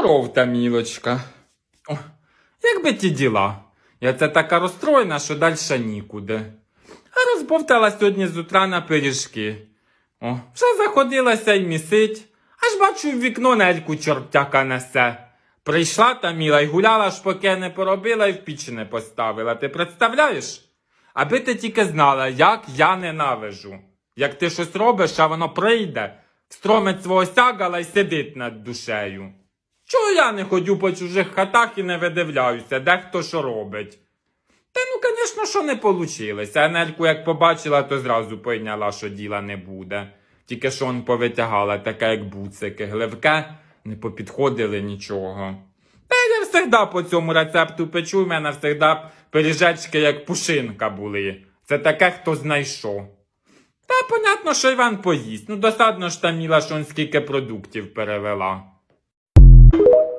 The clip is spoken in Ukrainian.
Здоров, Тамілочка. О, як би ті діла? Я це така розстроєна, що дальше нікуди. А розбовтала сьогодні з утра на пиріжки. О, вже заходилася й місить, аж бачу в вікно нельку чортяка несе. Прийшла Таміла й гуляла, ж поки не поробила і в піч не поставила. Ти представляєш? Аби ти тільки знала, як я ненавижу. Як ти щось робиш, а воно прийде, встромить свого сягала й сидить над душею. Чого я не ходю по чужих хатах і не видивляюся, де хто що робить? Та ну, звісно, що не получилося. Енельку як побачила, то зразу пойняла, що діла не буде. Тільки що он повитягала, таке як буцики, гливке, не попідходили нічого. Та я завжди по цьому рецепту печу, в мене завжди пиріжечки як пушинка були. Це таке, хто знайшов. Та понятно, що Іван поїсть. Ну, досадно ж там міла, що он скільки продуктів перевела. you.